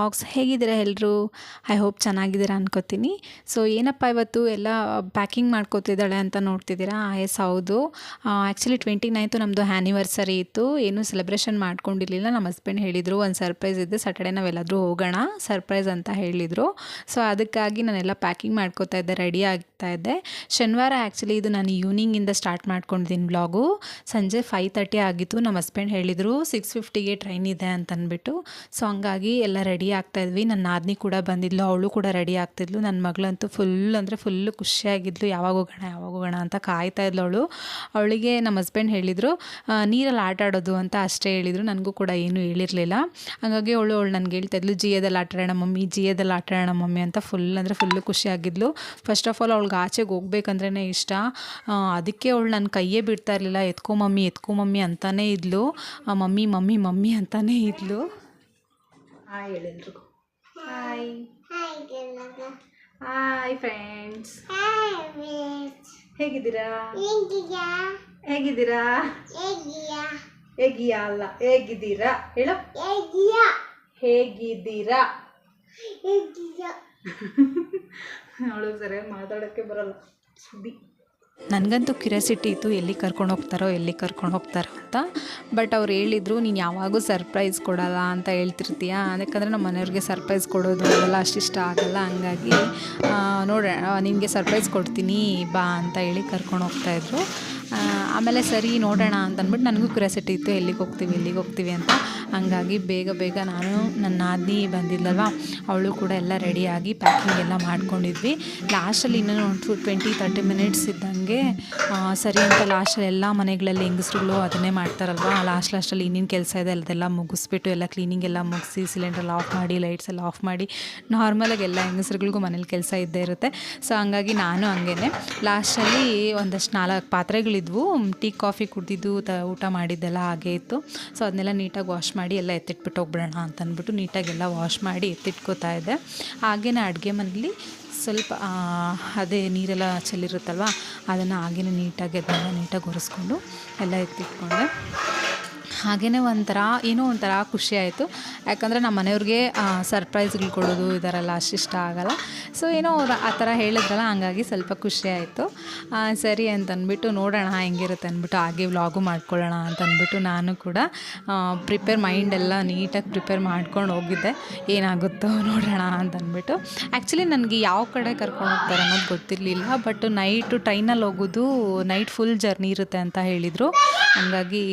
Vlogs ಹೇಗಿದ್ದೀರಾ ಎಲ್ಲರೂ I hope ಚೆನ್ನಾಗಿದ್ದೀರಾ ಅನ್ಕೋತೀನಿ. ಸೊ ಏನಪ್ಪ ಇವತ್ತು ಎಲ್ಲ ಪ್ಯಾಕಿಂಗ್ ಮಾಡ್ಕೋತಿದ್ದಾಳೆ ಅಂತ ನೋಡ್ತಿದ್ದೀರಾ? ಎಸ್ ಹೌದು. ಆ್ಯಕ್ಚುಲಿ ಟ್ವೆಂಟಿ ನೈನ್ತು ನಮ್ಮದು ಆ್ಯನಿವರ್ಸರಿ ಇತ್ತು. ಏನೂ ಸೆಲೆಬ್ರೇಷನ್ ಮಾಡ್ಕೊಂಡಿರಲಿಲ್ಲ. ನಮ್ಮ ಹಸ್ಬೆಂಡ್ ಹೇಳಿದರು, ಒಂದು ಸರ್ಪ್ರೈಸ್ ಇದೆ. ಸ್ಯಾಟರ್ಡೇ ನಾವೆಲ್ಲಾದರೂ ಹೋಗೋಣ. ಸರ್ಪ್ರೈಸ್ ಅಂತ ಹೇಳಿದರು. ಸೊ ಅದಕ್ಕಾಗಿ ನಾನೆಲ್ಲ ಪ್ಯಾಕಿಂಗ್ ಮಾಡ್ಕೋತಾ ಇದ್ದೆ ರೆಡಿ ಆಗ್ತಾ ಇದ್ದೆ. ಶನಿವಾರ ಆ್ಯಕ್ಚುಲಿ ಇದು ನಾನು ಈವ್ನಿಂಗಿಂದ ಸ್ಟಾರ್ಟ್ ಮಾಡ್ಕೊಂಡಿದ್ದೀನಿ ಬ್ಲಾಗು ಸಂಜೆ ಫೈವ್ ತರ್ಟಿ ಆಗಿತ್ತು. ನಮ್ಮ ಹಸ್ಬೆಂಡ್ ಹೇಳಿದರು ಸಿಕ್ಸ್ ಫಿಫ್ಟಿಗೆ ಟ್ರೈನ್ ಇದೆ ಅಂತ ಅಂದ್ಬಿಟ್ಟು ಸೊ ಹಂಗಾಗಿ ಎಲ್ಲ ರೆಡಿ ಆಗ್ತಾ ಇದ್ವಿ ನನ್ನ ನಾದಿನಿ ಕೂಡ ಬಂದಿದ್ಲು, ಅವಳು ಕೂಡ ರೆಡಿ ಆಗ್ತಿದ್ಲು. ನನ್ನ ಮಗಳಂತೂ ಫುಲ್ ಅಂದರೆ ಫುಲ್ಲು ಖುಷಿಯಾಗಿದ್ಲು. ಯಾವಾಗ ಹೋಗೋಣ ಯಾವಾಗ ಹೋಗೋಣ ಅಂತ ಕಾಯ್ತಾ ಇದ್ಲು ಅವಳು. ಅವಳಿಗೆ ನಮ್ಮ ಹಸ್ಬೆಂಡ್ ಹೇಳಿದರು ನೀರಲ್ಲಿ ಆಟ ಆಡೋದು ಅಂತ ಅಷ್ಟೇ ಹೇಳಿದರು. ನನಗೂ ಕೂಡ ಏನೂ ಹೇಳಿರಲಿಲ್ಲ. ಹಾಗಾಗಿ ಅವಳು ಅವಳು ನನಗೆ ಹೇಳ್ತಾ ಇದ್ಲು, ಜಿಯದಲ್ಲಿ ಆಟ ಆಡೋಣ ಮಮ್ಮಿ, ಜಿಯದಲ್ಲಿ ಆಟ ಆಡೋಣ ಮಮ್ಮಿ ಅಂತ ಫುಲ್ ಅಂದರೆ ಫುಲ್ಲು ಖುಷಿಯಾಗಿದ್ಲು. ಫಸ್ಟ್ ಆಫ್ ಆಲ್ ಅವಳಿಗೆ ಆಚೆಗೆ ಹೋಗ್ಬೇಕಂದ್ರೇ ಇಷ್ಟ. ಅದಕ್ಕೆ ಅವಳು ನನ್ನ ಕೈಯೇ ಬಿಡ್ತಾ ಇರಲಿಲ್ಲ. ಎತ್ಕೊ ಮಮ್ಮಿ ಎತ್ಕೊ ಮಮ್ಮಿ ಅಂತಲೇ ಇದ್ಲು. ಮಮ್ಮಿ ಮಮ್ಮಿ ಮಮ್ಮಿ ಅಂತಲೇ ಇದ್ಲು. ಹಾಯ್ ಹೇಳಿದ್ರು ಹಾಯ್ ಹಾಯ್ ಫ್ರೆಂಡ್ಸ್ ಹೇಗಿದ್ದೀರಾ? ಹೇಗಿದ್ದೀರಾ? ಹೇಗಿಯಾ? ಅಲ್ಲ ಹೇಗಿದ್ದೀರಾ? ಹೇಳು. ಹೇಗಿದ್ದೀರಾ? ಅವಳು ಸರಿಯಾಗಿ ಮಾತಾಡೋಕ್ಕೆ ಬರಲ್ಲ. ಸುದ್ದಿ. ನನಗಂತೂ ಕ್ಯೂರಿಯಾಸಿಟಿ ಇತ್ತು ಎಲ್ಲಿ ಕರ್ಕೊಂಡು ಹೋಗ್ತಾರೋ ಎಲ್ಲಿ ಕರ್ಕೊಂಡು ಹೋಗ್ತಾರೋ ಅಂತ. ಬಟ್ ಅವ್ರು ಹೇಳಿದರು, ನೀನು ಯಾವಾಗೂ ಸರ್ಪ್ರೈಸ್ ಕೊಡಲ್ಲ ಅಂತ ಹೇಳ್ತಿರ್ತೀಯ? ಅದಕ್ಕಂದ್ರೆ ನಮ್ಮ ಮನೆಯವ್ರಿಗೆ ಸರ್ಪ್ರೈಸ್ ಕೊಡೋದು ಅದೆಲ್ಲ ಅಷ್ಟಿಷ್ಟ ಆಗಲ್ಲ, ಹಂಗಾಗಿ ನೋಡೋಣ ನಿನಗೆ ಸರ್ಪ್ರೈಸ್ ಕೊಡ್ತೀನಿ, ಬಾ ಅಂತ ಹೇಳಿ ಕರ್ಕೊಂಡು ಹೋಗ್ತಾಯಿದ್ರು ಆಮೇಲೆ ಸರಿ ನೋಡೋಣ ಅಂತ ಅಂದ್ಬಿಟ್ಟು ನನಗೂ ಕ್ಯೂರಿಯಾಸಿಟಿ ಇತ್ತು, ಎಲ್ಲಿಗೆ ಹೋಗ್ತೀವಿ ಎಲ್ಲಿಗೆ ಹೋಗ್ತೀವಿ ಅಂತ. ಹಂಗಾಗಿ ಬೇಗ ಬೇಗ ನಾನು ನನ್ನ ನಾದಿನಿ ಬಂದಿದ್ಲಲ್ವ, ಅವಳು ಕೂಡ ಎಲ್ಲ ರೆಡಿಯಾಗಿ ಪ್ಯಾಕಿಂಗ್ ಎಲ್ಲ ಮಾಡ್ಕೊಂಡಿದ್ವಿ. ಲಾಸ್ಟಲ್ಲಿ ಇನ್ನೂ ಒಂದು ಟ್ವೆಂಟಿ ತರ್ಟಿ ಮಿನಿಟ್ಸ್ ಇದ್ದಂಗೆ ಸರಿ ಅಂತ ಲಾಸ್ಟಲ್ಲಿ ಎಲ್ಲ ಮನೆಗಳಲ್ಲಿ ಹೆಂಗಸ್ರುಗಳು ಅದನ್ನೇ ಮಾಡ್ತಾರಲ್ವ. ಲಾಸ್ಟ್ ಲಾಸ್ಟಲ್ಲಿ ಇನ್ನೇನು ಕೆಲಸ ಇದೆ, ಅದೆಲ್ಲ ಮುಗಿಸ್ಬಿಟ್ಟು ಎಲ್ಲ ಕ್ಲೀನಿಂಗ್ ಎಲ್ಲ ಮುಗಿಸಿ ಸಿಲಿಂಡ್ರೆಲ್ಲ ಆಫ್ ಮಾಡಿ ಲೈಟ್ಸ್ ಎಲ್ಲ ಆಫ್ ಮಾಡಿ ನಾರ್ಮಲಾಗಿ ಎಲ್ಲ ಹೆಂಗಸ್ರುಗಳಿಗೂ ಮನೇಲಿ ಕೆಲಸ ಇದ್ದೇ ಇರುತ್ತೆ. ಸೊ ಹಂಗಾಗಿ ನಾನು ಹಂಗೇನೆ. ಲಾಸ್ಟಲ್ಲಿ ಒಂದಷ್ಟು ನಾಲ್ಕು ಪಾತ್ರೆಗಳಿದ್ವು ಟೀ, ಕಾಫಿ ಕುಡಿದಿದ್ದು ತ, ಊಟ ಮಾಡಿದ್ದೆಲ್ಲ ಹಾಗೆ ಇತ್ತು. ಸೊ ಅದನ್ನೆಲ್ಲ ನೀಟಾಗಿ ವಾಶ್ ಮಾಡಿ ಎಲ್ಲ ಎತ್ತಿಟ್ಬಿಟ್ಟು ಹೋಗ್ಬಿಡೋಣ ಅಂತ ಅಂದ್ಬಿಟ್ಟು ನೀಟಾಗೆಲ್ಲ ವಾಶ್ ಮಾಡಿ ಎತ್ತಿಟ್ಕೋತಾ ಇದ್ದೆ. ಹಾಗೇನೆ ಅಡುಗೆ ಮನೇಲಿ ಸ್ವಲ್ಪ ಅದೇ ನೀರೆಲ್ಲ ಚೆಲ್ಲಿರುತ್ತಲ್ವ, ಅದನ್ನು ಹಾಗೆಯೇ ನೀಟಾಗಿ ಅದನ್ನೆಲ್ಲ ನೀಟಾಗಿ ಒರೆಸ್ಕೊಂಡು ಎಲ್ಲ ಎತ್ತಿಟ್ಕೊಂಡೆ. ಹಾಗೆಯೇ ಒಂಥರ, ಏನೋ ಒಂಥರ ಖುಷಿ ಆಯಿತು. ಯಾಕಂದರೆ ನಮ್ಮ ಮನೆಯವ್ರಿಗೆ ಸರ್ಪ್ರೈಸ್ಗಳು ಕೊಡೋದು, ಇದರೆಲ್ಲ ಅಷ್ಟಿಷ್ಟ ಆಗಲ್ಲ. ಸೊ ಏನೋ ಅವ್ರು ಆ ಥರ ಹೇಳಿದ್ರಲ್ಲ, ಹಂಗಾಗಿ ಸ್ವಲ್ಪ ಖುಷಿ ಆಯಿತು. ಸರಿ ಅಂತಂದ್ಬಿಟ್ಟು ನೋಡೋಣ, ಹೆಂಗಿರುತ್ತೆ ಅಂದ್ಬಿಟ್ಟು ಹಾಗೆ ವ್ಲಾಗು ಮಾಡ್ಕೊಳ್ಳೋಣ ಅಂತಂದ್ಬಿಟ್ಟು ನಾನು ಕೂಡ ಪ್ರಿಪೇರ್ ಮೈಂಡ್ ಎಲ್ಲ ನೀಟಾಗಿ ಪ್ರಿಪೇರ್ ಮಾಡ್ಕೊಂಡು ಹೋಗಿದ್ದೆ. ಏನಾಗುತ್ತೋ ನೋಡೋಣ ಅಂತಂದ್ಬಿಟ್ಟು ಆ್ಯಕ್ಚುಲಿ ನನಗೆ ಯಾವ ಕಡೆ ಕರ್ಕೊಂಡು ಹೋಗ್ತಾರೆ ಅನ್ನೋದು ಗೊತ್ತಿರಲಿಲ್ಲ ಬಟ್ ನೈಟು ಟ್ರೈನಲ್ಲಿ ಹೋಗೋದು ನೈಟ್ ಫುಲ್ ಜರ್ನಿ ಇರುತ್ತೆ ಅಂತ ಹೇಳಿದರು. ಹಂಗಾಗಿ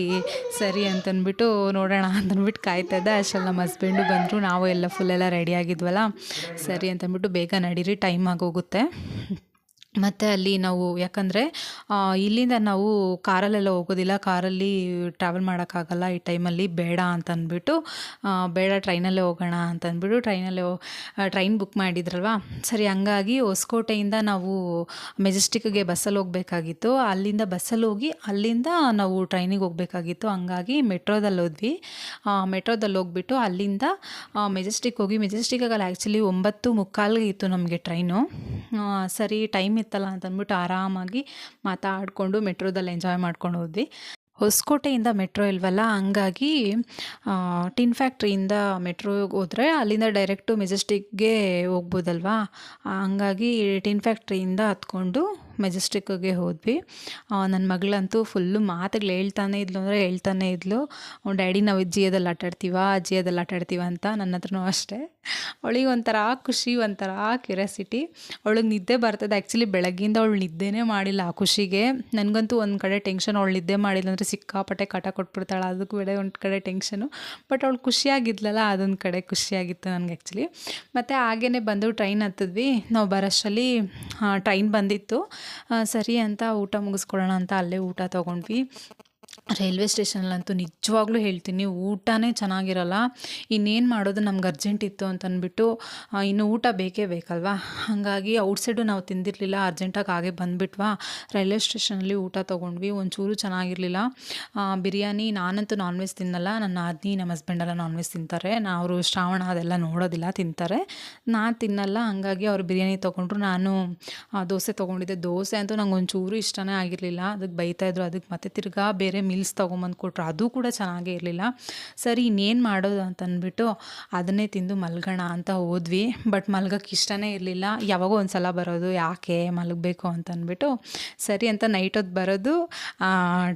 ಸರಿ ಅಂತಂದ್ಬಿಟ್ಟು ನೋಡೋಣ ಅಂತಂದ್ಬಿಟ್ಟು ಕಾಯ್ತಾ ಇದ್ದೆ. ಅಷ್ಟರಲ್ಲಿ ನಮ್ಮ ಹಸ್ಬೆಂಡು ಬಂದರು, ನಾವು ಎಲ್ಲ ಫುಲ್ ಎಲ್ಲ ರೆಡಿ ಆಗಿದ್ವಲ್ಲ. ಸರಿ ಅಂತಂದ್ಬಿಟ್ಟು ಬೇಗ ನಡೀರಿ ಟೈಮ್ ಆಗೋಗುತ್ತೆ. ಮತ್ತು ಅಲ್ಲಿ ನಾವು ಯಾಕಂದರೆ ಇಲ್ಲಿಂದ ನಾವು ಕಾರಲ್ಲೆಲ್ಲ ಹೋಗೋದಿಲ್ಲ. ಕಾರಲ್ಲಿ ಟ್ರಾವೆಲ್ ಮಾಡೋಕ್ಕಾಗಲ್ಲ ಈ ಟೈಮಲ್ಲಿ ಬೇಡ ಅಂತ ಅಂದ್ಬಿಟ್ಟು ಆ, ಬೇಡ ಟ್ರೈನಲ್ಲೇ ಹೋಗೋಣ ಅಂತ ಅಂದ್ಬಿಟ್ಟು ಟ್ರೈನಲ್ಲೇ ಟ್ರೈನ್ ಬುಕ್ ಮಾಡಿದ್ರಲ್ವ? ಸರಿ ಹಂಗಾಗಿ ಹೊಸಕೋಟೆಯಿಂದ ನಾವು ಮೆಜೆಸ್ಟಿಕ್ಗೆ ಬಸ್ಸಲ್ಲಿ ಹೋಗಬೇಕಾಗಿತ್ತು. ಅಲ್ಲಿಂದ ಬಸ್ಸಲ್ಲಿ ಹೋಗಿ ಅಲ್ಲಿಂದ ನಾವು ಟ್ರೈನಿಗೆ ಹೋಗಬೇಕಾಗಿತ್ತು. ಹಂಗಾಗಿ ಮೆಟ್ರೋದಲ್ಲಿ ಹೋದ್ವಿ. ಮೆಟ್ರೋದಲ್ಲಿ ಹೋಗ್ಬಿಟ್ಟು ಅಲ್ಲಿಂದ ಮೆಜೆಸ್ಟಿಕ್ ಹೋಗಿ ಮೆಜೆಸ್ಟಿಕಲ್ಲಿ ಆ್ಯಕ್ಚುಲಿ ಒಂಬತ್ತು ಮುಕ್ಕಾಲ್ಗೆ ಇತ್ತು ನಮಗೆ ಟ್ರೈನು ಸರಿ ಟೈಮ್ ಇತ್ತಲ್ಲ ಅಂತ ಅಂದ್ಬಿಟ್ಟು ಆರಾಮಾಗಿ ಮಾತಾಡಿಕೊಂಡು ಮೆಟ್ರೋದಲ್ಲಿ ಎಂಜಾಯ್ ಮಾಡ್ಕೊಂಡು ಹೋದ್ವಿ. ಹೊಸಕೋಟೆಯಿಂದ ಮೆಟ್ರೋ ಇಲ್ವಲ್ಲ, ಹಂಗಾಗಿ ಟಿನ್ ಫ್ಯಾಕ್ಟ್ರಿಯಿಂದ ಮೆಟ್ರೋಗೆ ಹೋದರೆ ಅಲ್ಲಿಂದ ಡೈರೆಕ್ಟು ಮೆಜೆಸ್ಟಿಕ್ಗೆ ಹೋಗ್ಬೋದಲ್ವಾ? ಹಂಗಾಗಿ ಟಿನ್ ಫ್ಯಾಕ್ಟ್ರಿಯಿಂದ ಹತ್ಕೊಂಡು ಮೆಜೆಸ್ಟಿಕ್ಗೆ ಹೋದ್ವಿ. ನನ್ನ ಮಗಳಂತೂ ಫುಲ್ಲು ಮಾತುಗಳು ಹೇಳ್ತಾನೆ ಇದ್ಲು ಅಂದರೆ ಹೇಳ್ತಾನೆ ಇದ್ಲು. ಡ್ಯಾಡಿ ನಾವು ಜಿಯದಲ್ಲಿ ಆಟಾಡ್ತೀವ ಜಿಯದಲ್ಲಿ ಆಟಾಡ್ತೀವ ಅಂತ ನನ್ನ ಹತ್ರನೂ ಅಷ್ಟೇ. ಅವಳಿಗೆ ಒಂಥರ ಖುಷಿ, ಒಂಥರ ಕ್ಯೂರಿಯಾಸಿಟಿ. ಅವಳಿಗೆ ನಿದ್ದೆ ಬರ್ತದೆ. ಆ್ಯಕ್ಚುಲಿ ಬೆಳಗ್ಗಿಂದ ಅವಳು ನಿದ್ದೆನೇ ಮಾಡಿಲ್ಲ ಆ ಖುಷಿಗೆ. ನನಗಂತೂ ಒಂದು ಕಡೆ ಟೆನ್ಷನ್, ಅವಳು ನಿದ್ದೆ ಮಾಡಿಲ್ಲ ಅಂದರೆ ಸಿಕ್ಕಾಪಟ್ಟೆ ಕಟ ಕೊಟ್ಬಿಡ್ತಾಳೆ. ಅದಕ್ಕೂ ಬೇಡ ಒಂದು ಕಡೆ ಟೆನ್ಷನು. ಬಟ್ ಅವಳು ಖುಷಿಯಾಗಿದ್ಲಲ್ಲ, ಅದೊಂದು ಕಡೆ ಖುಷಿಯಾಗಿತ್ತು ನನಗೆ ಆ್ಯಕ್ಚುಲಿ ಮತ್ತು ಹಾಗೇ ಬಂದು ಟ್ರೈನ್ ಹತ್ತಿದ್ವಿ. ನಾವು ಬರೋಷ್ಟರಲ್ಲಿ ಟ್ರೈನ್ ಬಂದಿತ್ತು. ಸರಿ ಅಂತ ಊಟ ಮುಗಿಸ್ಕೊಳ್ಳೋಣ ಅಂತ ಅಲ್ಲೇ ಊಟ ತೊಗೊಂಡ್ವಿ. ರೈಲ್ವೆ ಸ್ಟೇಷನಲ್ಲಂತೂ ನಿಜವಾಗ್ಲೂ ಹೇಳ್ತೀನಿ, ಊಟನೇ ಚೆನ್ನಾಗಿರಲ್ಲ. ಇನ್ನೇನು ಮಾಡೋದು ನಮ್ಗೆ ಅರ್ಜೆಂಟ್ ಇತ್ತು ಅಂತಂದ್ಬಿಟ್ಟು ಇನ್ನು ಊಟ ಬೇಕೇ ಬೇಕಲ್ವಾ? ಹಾಗಾಗಿ ಔಟ್ಸೈಡು ನಾವು ತಿಂದಿರಲಿಲ್ಲ, ಅರ್ಜೆಂಟಾಗಿ ಹಾಗೆ ಬಂದುಬಿಟ್ವಾ? ರೈಲ್ವೆ ಸ್ಟೇಷನಲ್ಲಿ ಊಟ ತೊಗೊಂಡ್ವಿ, ಒಂಚೂರು ಚೆನ್ನಾಗಿರಲಿಲ್ಲ. ಬಿರಿಯಾನಿ ನಾನಂತೂ ನಾನ್ ವೆಜ್ ತಿನ್ನಲ್ಲ, ನನ್ನ ಅದ್ನಿ ನಮ್ಮ ಹಸ್ಬೆಂಡೆಲ್ಲ ನಾನ್ ವೆಜ್ ತಿಂತಾರೆ. ನಾ, ಅವರು ಶ್ರಾವಣ ಅದೆಲ್ಲ ನೋಡೋದಿಲ್ಲ, ತಿಂತಾರೆ. ನಾನು ತಿನ್ನಲ್ಲ, ಹಂಗಾಗಿ ಅವರು ಬಿರಿಯಾನಿ ತೊಗೊಂಡ್ರು ನಾನು ದೋಸೆ ತೊಗೊಂಡಿದ್ದೆ. ದೋಸೆ ಅಂತೂ ನಂಗೆ ಒಂಚೂರು ಇಷ್ಟನೇ ಆಗಿರಲಿಲ್ಲ ಅದಕ್ಕೆ ಬೈತಾಯಿದ್ರು ಅದಕ್ಕೆ ಮತ್ತೆ ತಿರ್ಗಾ ಬೇರೆ ಮಿಲ್ಸ್ ತೊಗೊಂಬಂದು ಕೊಟ್ಟರು ಅದು ಕೂಡ ಚೆನ್ನಾಗೇ ಇರಲಿಲ್ಲ. ಸರಿ, ಇನ್ನೇನು ಮಾಡೋದು ಅಂತ ಅಂದ್ಬಿಟ್ಟು ಅದನ್ನೇ ತಿಂದು ಮಲ್ಗೋಣ ಅಂತ ಹೋದ್ವಿ. ಬಟ್ ಮಲ್ಗೋಕ್ಕೆ ಇಷ್ಟನೇ ಇರಲಿಲ್ಲ. ಯಾವಾಗೋ ಒಂದು ಸಲ ಬರೋದು, ಯಾಕೆ ಮಲಗಬೇಕು ಅಂತಂದ್ಬಿಟ್ಟು. ಸರಿ ಅಂತ ನೈಟ್ ಹೊತ್ತು ಬರೋದು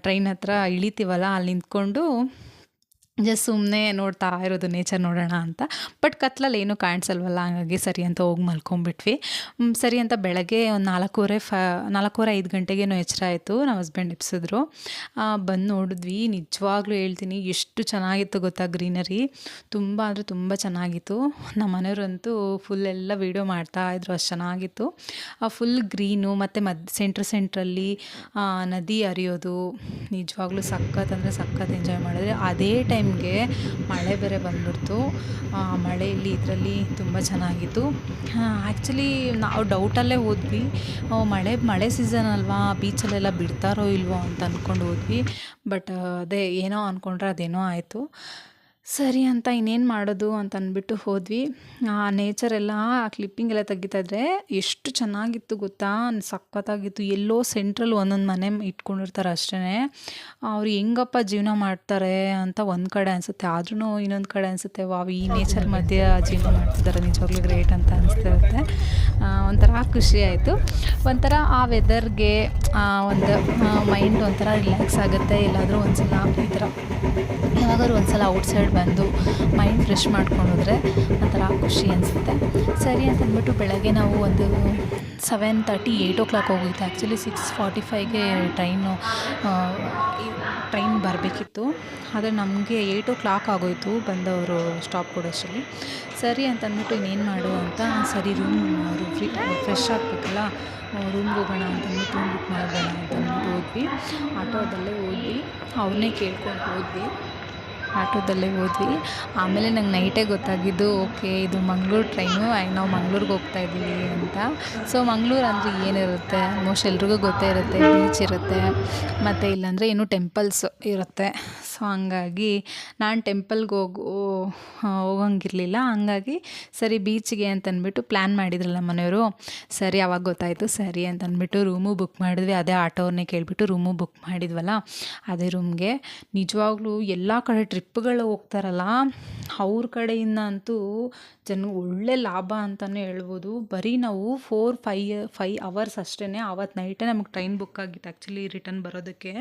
ಟ್ರೈನ್ ಹತ್ರ ಇಳಿತೀವಲ್ಲ, ಅಲ್ಲಿ ನಿಂತ್ಕೊಂಡು ಜಸ್ಟ್ ಸುಮ್ಮನೆ ನೋಡ್ತಾ ಇರೋದು ನೇಚರ್ ನೋಡೋಣ ಅಂತ. ಬಟ್ ಕತ್ಲಲ್ಲಿ ಏನೂ ಕಾಣಿಸಲ್ವಲ್ಲ? ಹಂಗಾಗಿ ಸರಿ ಅಂತ ಹೋಗಿ ಮಲ್ಕೊಂಬಿಟ್ವಿ ಸರಿ ಅಂತ ಬೆಳಗ್ಗೆ ಒಂದು ನಾಲ್ಕೂವರೆ ಫ, ನಾಲ್ಕೂವರೆ ಐದು ಗಂಟೆಗೇನೋ ಎಚ್ಚರ ಆಯಿತು. ನಮ್ಮ ಹಸ್ಬೆಂಡ್ ಎಪ್ಸಿದ್ರು ಬಂದು ನೋಡಿದ್ವಿ. ನಿಜವಾಗ್ಲೂ ಹೇಳ್ತೀನಿ, ಎಷ್ಟು ಚೆನ್ನಾಗಿತ್ತು ಗೊತ್ತಾ ಗ್ರೀನರಿ? ತುಂಬ ಅಂದರೆ ತುಂಬ ಚೆನ್ನಾಗಿತ್ತು. ನಮ್ಮ ಮನೆಯವರಂತೂ ಫುಲ್ ಎಲ್ಲ ವೀಡಿಯೋ ಮಾಡ್ತಾ ಇದ್ರು, ಅಷ್ಟು ಚೆನ್ನಾಗಿತ್ತು. ಫುಲ್ ಗ್ರೀನು ಮತ್ತು ಮದ್ ಸೆಂಟ್ರ್ ಸೆಂಟ್ರಲ್ಲಿ ನದಿ ಹರಿಯೋದು. ನಿಜವಾಗ್ಲೂ ಸಖತ್ ಅಂದರೆ ಸಖತ್ ಎಂಜಾಯ್ ಮಾಡಿದ್ರೆ ಅದೇ ಟೈಮ್ಗೆ ಮಳೆ ಬೇರೆ ಬಂದ್ಬಿಡ್ತು. ಮಳೆಯಲ್ಲಿ ಇದರಲ್ಲಿ ತುಂಬ ಚೆನ್ನಾಗಿತ್ತು. ಆ್ಯಕ್ಚುಲಿ ನಾವು ಡೌಟಲ್ಲೇ ಹೋದ್ವಿ. ಮಳೆ ಮಳೆ ಸೀಸನ್ ಅಲ್ವಾ? ಬೀಚಲ್ಲೆಲ್ಲ ಬಿಡ್ತಾರೋ ಇಲ್ವೋ ಅಂತ ಅಂದ್ಕೊಂಡು ಹೋದ್ವಿ. ಬಟ್ ಅದೇ ಏನೋ ಅಂದ್ಕೊಂಡ್ರೆ ಅದೇನೋ ಆಯಿತು. ಸರಿ ಅಂತ ಇನ್ನೇನು ಮಾಡೋದು ಅಂತ ಅಂದ್ಬಿಟ್ಟು ಹೋದ್ವಿ. ಆ ನೇಚರ್ ಎಲ್ಲ, ಆ ಕ್ಲಿಪ್ಪಿಂಗ್ ಎಲ್ಲ ತೆಗಿತಾಯಿದ್ರೆ ಎಷ್ಟು ಚೆನ್ನಾಗಿತ್ತು ಗೊತ್ತಾ? ಸಖತ್ತಾಗಿತ್ತು. ಎಲ್ಲೋ ಸೆಂಟ್ರಲ್ಲಿ ಒಂದೊಂದು ಮನೆ ಇಟ್ಕೊಂಡಿರ್ತಾರೆ ಅಷ್ಟೇ ಅವ್ರು ಹೆಂಗಪ್ಪ ಜೀವನ ಮಾಡ್ತಾರೆ ಅಂತ ಒಂದು ಕಡೆ ಅನಿಸುತ್ತೆ. ಆದ್ರೂ ಇನ್ನೊಂದು ಕಡೆ ಅನಿಸುತ್ತೆ. ವಾವ್, ಈ ನೇಚರ್ ಮಧ್ಯೆ ಜೀವನ ಮಾಡ್ತಿದ್ದಾರೆ. ನಿಜವಾಗ್ಲೂ ಗ್ರೇಟ್ ಅಂತ ಅನಿಸ್ತಿರುತ್ತೆ. ಒಂಥರ ಖುಷಿ ಆಯಿತು. ಒಂಥರ ಆ ವೆದರ್ಗೆ ಒಂದು ಮೈಂಡ್ ಒಂಥರ ರಿಲ್ಯಾಕ್ಸ್ ಆಗುತ್ತೆ. ಎಲ್ಲಾದರೂ ಒಂದ್ಸಲ ಈ ಥರ ಯಾವಾಗಾದ್ರು ಒಂದ್ಸಲ ಔಟ್ಸೈಡ್ ಬಂದು ಮೈಂಡ್ ಫ್ರೆಶ್ ಮಾಡ್ಕೊಂಡೋದ್ರೆ ಒಂಥರ ಖುಷಿ ಅನಿಸುತ್ತೆ. ಸರಿ ಅಂತ ಅಂದ್ಬಿಟ್ಟು ಬೆಳಗ್ಗೆ ನಾವು ಒಂದು seven thirty, eight o'clock ಹೋಗಿತ್ತು. ಆ್ಯಕ್ಚುಲಿ ಸಿಕ್ಸ್ ಫಾರ್ಟಿ ಫೈವ್ಗೆ ಟ್ರೈನು ಟ್ರೈನ್ ಬರಬೇಕಿತ್ತು. ಆದರೆ ನಮಗೆ ಏಯ್ಟ್ ಓ ಕ್ಲಾಕ್ ಆಗೋಯಿತು ಬಂದವರು ಸ್ಟಾಪ್ ಕೊಡೋಷ್ಟರಲ್ಲಿ ಸರಿ ಅಂತ ಅಂದ್ಬಿಟ್ಟು ಇನ್ನೇನು ಮಾಡು ಅಂತ, ಸರಿ ರೂಮ್ ಫ್ರೆಶ್ ಆಗಬೇಕಲ್ಲ, ರೂಮ್ಗೆ ಹೋಗೋಣ ಅಂತಂದ್ಬಿಟ್ಟು, ರೂಮ್ ಬುಕ್ ಮಾಡೋಣ ಅಂತ ಅಂದ್ಬಿಟ್ಟು ಹೋದ್ವಿ. ಆಟೋದಲ್ಲೇ ಹೋದ್ವಿ. ಅವ್ರನ್ನೇ ಕೇಳ್ಕೊಂಡು ಹೋದ್ವಿ. ಆಟೋದಲ್ಲೇ ಹೋದ್ವಿ. ಆಮೇಲೆ ನಂಗೆ ನೈಟೇ ಗೊತ್ತಾಗಿದ್ದು, ಓಕೆ, ಇದು ಮಂಗ್ಳೂರು ಟ್ರೈನು ನಾವು ಮಂಗ್ಳೂರಿಗೆ ಹೋಗ್ತಾ ಇದ್ದೀವಿ ಅಂತ. ಸೊ ಮಂಗ್ಳೂರು ಅಂದರೆ ಏನಿರುತ್ತೆ? ಆಲ್ಮೋಸ್ಟ್ ಎಲ್ರಿಗೂ ಗೊತ್ತೇ ಇರುತ್ತೆ ಬೀಚ್ ಇರುತ್ತೆ, ಮತ್ತು ಇಲ್ಲಾಂದರೆ ಏನು ಟೆಂಪಲ್ಸ್ ಇರುತ್ತೆ. ಸೊ ಹಂಗಾಗಿ ನಾನು ಟೆಂಪಲ್ಗೆ ಹೋಗೋ ಹೋಗಂಗಿರಲಿಲ್ಲ. ಹಂಗಾಗಿ ಸರಿ ಬೀಚ್ಗೆ ಅಂತಂದ್ಬಿಟ್ಟು ಪ್ಲ್ಯಾನ್ ಮಾಡಿದ್ರಲ್ಲ ಮನೆಯವರು. ಸರಿ, ಅವಾಗ ಗೊತ್ತಾಯಿತು, ಸರಿ ಅಂತಂದ್ಬಿಟ್ಟು ರೂಮು ಬುಕ್ ಮಾಡಿದ್ವಿ. ಅದೇ ಆಟೋವ್ರನ್ನೇ ಕೇಳಿಬಿಟ್ಟು ರೂಮು ಬುಕ್ ಮಾಡಿದ್ವಲ್ಲ, ಅದೇ ರೂಮ್ಗೆ ನಿಜವಾಗ್ಲೂ ಎಲ್ಲ ಕಡೆ ಟ್ರಿಪ್ಗಳು ಹೋಗ್ತಾರಲ್ಲ, ಅವ್ರ ಕಡೆಯಿಂದ ಅಂತೂ ಜನ ಒಳ್ಳೆ ಲಾಭ ಅಂತಲೇ ಹೇಳ್ಬೋದು. ಬರೀ ನಾವು ಫೋರ್ ಫೈ ಫೈ ಅವರ್ಸ್ ಅಷ್ಟೇ ಆವತ್ತು ನೈಟೇ ನಮಗೆ ಟ್ರೈನ್ ಬುಕ್ ಆಗಿತ್ತು ಆ್ಯಕ್ಚುಲಿ ರಿಟರ್ನ್ ಬರೋದಕ್ಕೆ.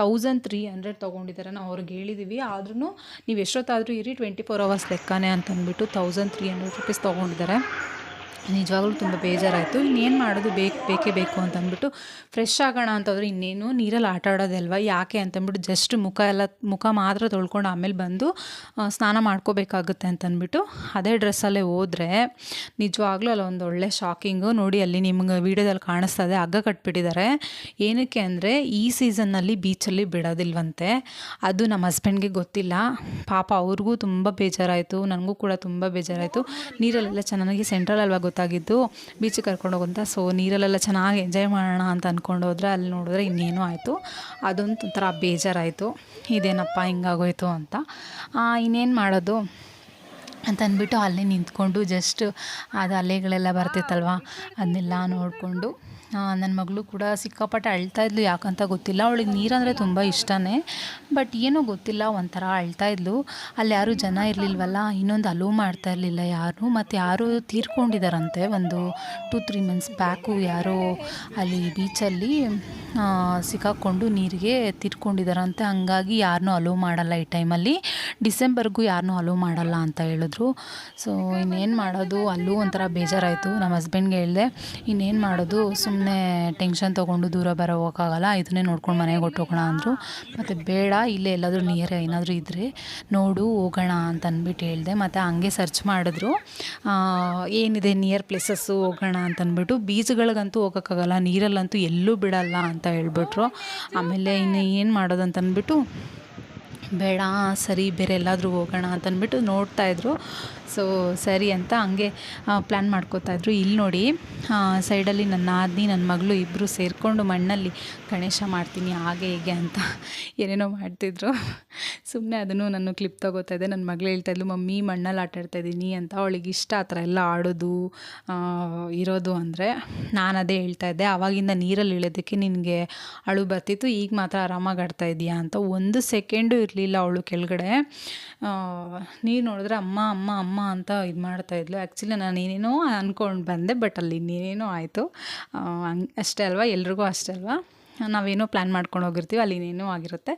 ತೌಸಂಡ್ ತ್ರೀ ಹಂಡ್ರೆಡ್ ತೊಗೊಂಡಿದ್ದಾರೆ ನಾವು ಅವ್ರಿಗೆ ಹೇಳಿದ್ದೀವಿ ಆದ್ರೂ ನೀವು ಎಷ್ಟೊತ್ತಾದರೂ ಇರಿ ಟ್ವೆಂಟಿ ಫೋರ್ ಅವರ್ಸ್ ಲೆಕ್ಕನೇ ಅಂತಂದ್ಬಿಟ್ಟು ತೌಸಂಡ್ ತ್ರೀ ಹಂಡ್ರೆಡ್ ರುಪೀಸ್ ತೊಗೊಂಡಿದ್ದಾರೆ. ನಿಜವಾಗ್ಲೂ ತುಂಬ ಬೇಜಾರಾಯಿತು. ಇನ್ನೇನು ಮಾಡೋದು? ಬೇಕು, ಬೇಕೇ ಬೇಕು ಅಂತ ಅಂದ್ಬಿಟ್ಟು ಫ್ರೆಶ್ ಆಗೋಣ ಅಂತಂದ್ರೆ ಇನ್ನೇನು ನೀರಲ್ಲಿ ಆಟ ಆಡೋದಲ್ವ? ಯಾಕೆ ಅಂತಂದ್ಬಿಟ್ಟು ಜಸ್ಟ್ ಮುಖ ಎಲ್ಲ, ಮುಖ ಮಾತ್ರ ತೊಳ್ಕೊಂಡು ಆಮೇಲೆ ಬಂದು ಸ್ನಾನ ಮಾಡ್ಕೋಬೇಕಾಗುತ್ತೆ ಅಂತಂದ್ಬಿಟ್ಟು ಅದೇ ಡ್ರೆಸ್ಸಲ್ಲೇ ಹೋದರೆ ನಿಜವಾಗ್ಲೂ ಅಲ್ಲೊಂದು ಒಳ್ಳೆ ಶಾಕಿಂಗು ನೋಡಿ ಅಲ್ಲಿ ನಿಮ್ಗೆ ವೀಡಿಯೋದಲ್ಲಿ ಕಾಣಿಸ್ತಾ ಇದೆ. ಹಗ್ಗ ಕಟ್ಬಿಟ್ಟಿದ್ದಾರೆ. ಏನಕ್ಕೆ ಅಂದರೆ ಈ ಸೀಸನ್ನಲ್ಲಿ ಬೀಚಲ್ಲಿ ಬಿಡೋದಿಲ್ವಂತೆ. ಅದು ನಮ್ಮ ಹಸ್ಬೆಂಡ್ಗೆ ಗೊತ್ತಿಲ್ಲ. ಪಾಪ ಅವ್ರಿಗೂ ತುಂಬ ಬೇಜಾರಾಯಿತು. ನನಗೂ ಕೂಡ ತುಂಬ ಬೇಜಾರಾಯಿತು. ನೀರಲ್ಲೆಲ್ಲ ಚೆನ್ನಾಗಿ ಸೆಂಟ್ರಲ್ ಅಲ್ವಾ ಗೊತ್ತಾಗಿದ್ದು ಬೀಚಿಗೆ ಕರ್ಕೊಂಡು ಹೋಗಂತ ಸೊ ನೀರಲ್ಲೆಲ್ಲ ಚೆನ್ನಾಗಿ ಎಂಜಾಯ್ ಮಾಡೋಣ ಅಂತ ಅಂದ್ಕೊಂಡು ಹೋದ್ರೆ ಅಲ್ಲಿ ನೋಡಿದ್ರೆ ಇನ್ನೇನು ಆಯಿತು. ಅದೊಂದು ಒಂಥರ ಬೇಜಾರಾಯಿತು. ಇದೇನಪ್ಪ ಹಿಂಗಾಗೋಯ್ತು ಅಂತ. ಇನ್ನೇನು ಮಾಡೋದು? ಅಂತ ಅಂದ್ಬಿಟ್ಟು ಅಲ್ಲೇ ನಿಂತ್ಕೊಂಡು ಜಸ್ಟ್ ಅದು ಅಲೆಗಳೆಲ್ಲ ಬರ್ತಿತ್ತಲ್ವ? ಅದನ್ನೆಲ್ಲ ನೋಡಿಕೊಂಡು ನನ್ನ ಮಗಳು ಕೂಡ ಸಿಕ್ಕಾಪಟ್ಟೆ ಅಳ್ತಾ ಇದ್ಲು. ಯಾಕಂತ ಗೊತ್ತಿಲ್ಲ. ಅವಳಿಗೆ ನೀರಂದರೆ ತುಂಬ ಇಷ್ಟನೇ. ಬಟ್ ಏನೂ ಗೊತ್ತಿಲ್ಲ, ಒಂಥರ ಅಳ್ತಾ ಇದ್ಲು. ಅಲ್ಲಿ ಯಾರೂ ಜನ ಇರಲಿಲ್ವಲ್ಲ? ಇನ್ನೊಂದು ಅಲೋ ಮಾಡ್ತಾ ಇರಲಿಲ್ಲ ಯಾರು? ಮತ್ತು ಯಾರು ತೀರ್ಕೊಂಡಿದ್ದಾರಂತೆ ಒಂದು ಟು ತ್ರೀ ಮಂತ್ಸ್ ಬ್ಯಾಕು ಯಾರೋ ಅಲ್ಲಿ ಬೀಚಲ್ಲಿ ಸಿಕ್ಕಾಕ್ಕೊಂಡು ನೀರಿಗೆ ತೀರ್ಕೊಂಡಿದ್ದಾರಂತೆ ಹಂಗಾಗಿ ಯಾರನ್ನೂ ಅಲೋ ಮಾಡಲ್ಲ ಈ ಟೈಮಲ್ಲಿ ಡಿಸೆಂಬರ್ಗೂ ಯಾರನ್ನೂ ಅಲೋ ಮಾಡಲ್ಲ ಅಂತ ಹೇಳಿದ್ರು ಸೊ ಇನ್ನೇನು ಮಾಡೋದು? ಅಲ್ಲೂ ಒಂಥರ ಬೇಜಾರಾಯಿತು. ನಮ್ಮ ಹಸ್ಬೆಂಡ್ಗೆ ಹೇಳಿದೆ, ಇನ್ನೇನು ಮಾಡೋದು? ಸುಮ್ಮನೆ ಟೆನ್ಷನ್ ತೊಗೊಂಡು ದೂರ ಬರೋ ಹೋಗೋಕ್ಕಾಗಲ್ಲ. ಇದನ್ನೇ ನೋಡ್ಕೊಂಡು ಮನೆಗೆ ಹೊಟ್ಟೋಗೋಣ ಅಂದರು. ಮತ್ತು ಬೇಡ, ಇಲ್ಲೇ ಎಲ್ಲಾದರೂ ನಿಯರ್ ಏನಾದರೂ ಇದ್ದರೆ ನೋಡು, ಹೋಗೋಣ ಅಂತ ಅಂದ್ಬಿಟ್ಟು ಹೇಳಿದೆ. ಮತ್ತು ಹಂಗೆ ಸರ್ಚ್ ಮಾಡಿದ್ರು. ಏನಿದೆ ನಿಯರ್ ಪ್ಲೇಸಸ್ಸು ಹೋಗೋಣ ಅಂತಂದ್ಬಿಟ್ಟು ಬೀಚ್ಗಳಿಗಂತೂ ಹೋಗೋಕ್ಕಾಗಲ್ಲ. ನೀರಲ್ಲಂತೂ ಎಲ್ಲೂ ಬಿಡಲ್ಲ ಅಂತ ಹೇಳ್ಬಿಟ್ರು. ಆಮೇಲೆ ಇನ್ನು ಏನು ಮಾಡೋದು ಅಂತ ಅಂದ್ಬಿಟ್ಟು ಬೇಡ ಸರಿ ಬೇರೆ ಎಲ್ಲಾದರೂ ಹೋಗೋಣ ಅಂತಂದ್ಬಿಟ್ಟು ನೋಡ್ತಾಯಿದ್ರು ಸೊ ಸರಿ ಅಂತ ಹಂಗೆ ಪ್ಲ್ಯಾನ್ ಮಾಡ್ಕೋತಾಯಿದ್ರು ಇಲ್ಲಿ ನೋಡಿ ಸೈಡಲ್ಲಿ ನನ್ನ ನಾದಿನಿ ನನ್ನ ಮಗಳು ಇಬ್ಬರು ಸೇರಿಕೊಂಡು ಮಣ್ಣಲ್ಲಿ ಗಣೇಶ ಮಾಡ್ತೀನಿ, ಹಾಗೆ ಹೀಗೆ ಅಂತ ಏನೇನೋ ಮಾಡ್ತಿದ್ರು. ಸುಮ್ಮನೆ ಅದನ್ನು ನಾನು ಕ್ಲಿಪ್ ತಗೋತಾ ಇದ್ದೆ. ನನ್ನ ಮಗಳು ಹೇಳ್ತಾ ಇದ್ಲು, ಮಮ್ಮಿ, ಮಣ್ಣಲ್ಲಿ ಆಟ ಆಡ್ತಾ ಇದ್ದೀನಿ ಅಂತ. ಅವಳಿಗೆ ಇಷ್ಟ ಆ ಥರ ಎಲ್ಲ ಆಡೋದು ಇರೋದು ಅಂದರೆ ನಾನು ಅದೇ ಹೇಳ್ತಾ ಇದ್ದೆ. ಆವಾಗಿಂದ ನೀರಲ್ಲಿ ಇಳೋದಕ್ಕೆ ನಿನಗೆ ಅಳು ಬರ್ತಿತ್ತು, ಈಗ ಮಾತ್ರ ಆರಾಮಾಗಿ ಆಡ್ತಾ ಇದೀಯಾ ಅಂತ. ಒಂದು ಸೆಕೆಂಡು ಇರಲಿಲ್ಲ ಅವಳು ಕೆಳಗಡೆ. ನೀರು ನೋಡಿದ್ರೆ ಅಮ್ಮ ಅಮ್ಮ ಅಮ್ಮ ಅಂತ ಇದು ಮಾಡ್ತಾ ಇದ್ಲು. ಆ್ಯಕ್ಚುಲಿ ನಾನು ಏನೇನೋ ಅಂದ್ಕೊಂಡು ಬಂದೆ ಬಟ್ ಅಲ್ಲಿ ಇನ್ನೇನೇನೋ ಆಯಿತು. ಅಷ್ಟೇ ಅಲ್ವಾ? ಎಲ್ರಿಗೂ ಅಷ್ಟೇ ಅಲ್ವಾ? ನಾವೇನೋ ಪ್ಲ್ಯಾನ್ ಮಾಡ್ಕೊಂಡು ಹೋಗಿರ್ತೀವಿ, ಅಲ್ಲಿ ಏನೇನೋ ಆಗಿರುತ್ತೆ.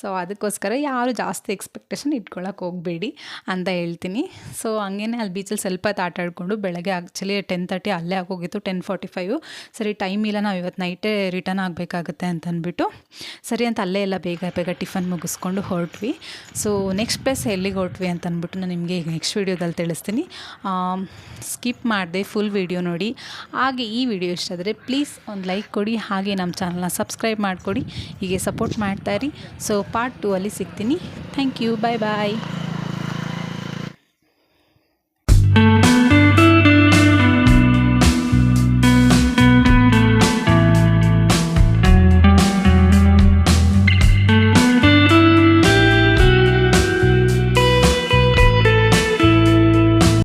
ಸೊ ಅದಕ್ಕೋಸ್ಕರ ಯಾರು ಜಾಸ್ತಿ ಎಕ್ಸ್ಪೆಕ್ಟೇಷನ್ ಇಟ್ಕೊಳಕ್ಕೆ ಹೋಗಬೇಡಿ ಅಂತ ಹೇಳ್ತೀನಿ. ಸೊ ಹಂಗೇನೆ ಅಲ್ಲಿ ಬೀಚಲ್ಲಿ ಸ್ವಲ್ಪ ಹೊತ್ತು ಆಟ ಆಡಿಕೊಂಡು ಬೆಳಗ್ಗೆ ಆ್ಯಕ್ಚುಲಿ ಟೆನ್ ತರ್ಟಿ ಅಲ್ಲೇ ಆಗೋಗಿತ್ತು ಟೆನ್ ಫಾರ್ಟಿ ಫೈವ್ ಸರಿ ಟೈಮ್ ಇಲ್ಲ, ನಾವು ಇವತ್ತು ನೈಟೇ ರಿಟರ್ನ್ ಆಗಬೇಕಾಗುತ್ತೆ ಅಂತ ಅಂದ್ಬಿಟ್ಟು ಸರಿ ಅಂತ ಅಲ್ಲೇ ಎಲ್ಲ ಬೇಗ ಬೇಗ ಟಿಫನ್ ಮುಗಿಸ್ಕೊಂಡು ಹೊರಟ್ವಿ. ಸೊ ನೆಕ್ಸ್ಟ್ ಪ್ಲೇಸ್ ಎಲ್ಲಿಗೆ ಹೊರಟ್ವಿ ಅಂತ ಅಂದ್ಬಿಟ್ಟು ನಾನು ನಿಮಗೆ ಈಗ ನೆಕ್ಸ್ಟ್ ವೀಡಿಯೋದಲ್ಲಿ ತಿಳಿಸ್ತೀನಿ. ಸ್ಕಿಪ್ ಮಾಡಿದೆ ಫುಲ್ ವೀಡಿಯೋ ನೋಡಿ. ಹಾಗೆ ಈ ವಿಡಿಯೋ ಇಷ್ಟ ಆದರೆ ಪ್ಲೀಸ್ ಒಂದು ಲೈಕ್ ಕೊಡಿ. ಹಾಗೆ ನಮ್ಮ ಚಾನಲ್ನ ಸಬ್ಸ್ಕ್ರೈಬ್ ಮಾಡಿಕೊಡಿ. ಹೀಗೆ ಸಪೋರ್ಟ್ ಮಾಡ್ತಾಯಿರಿ ಸೊ ಪಾರ್ಟ್ ಟೂ ಅಲ್ಲಿ ಸಿಗ್ತೀನಿ. Thank you bye bye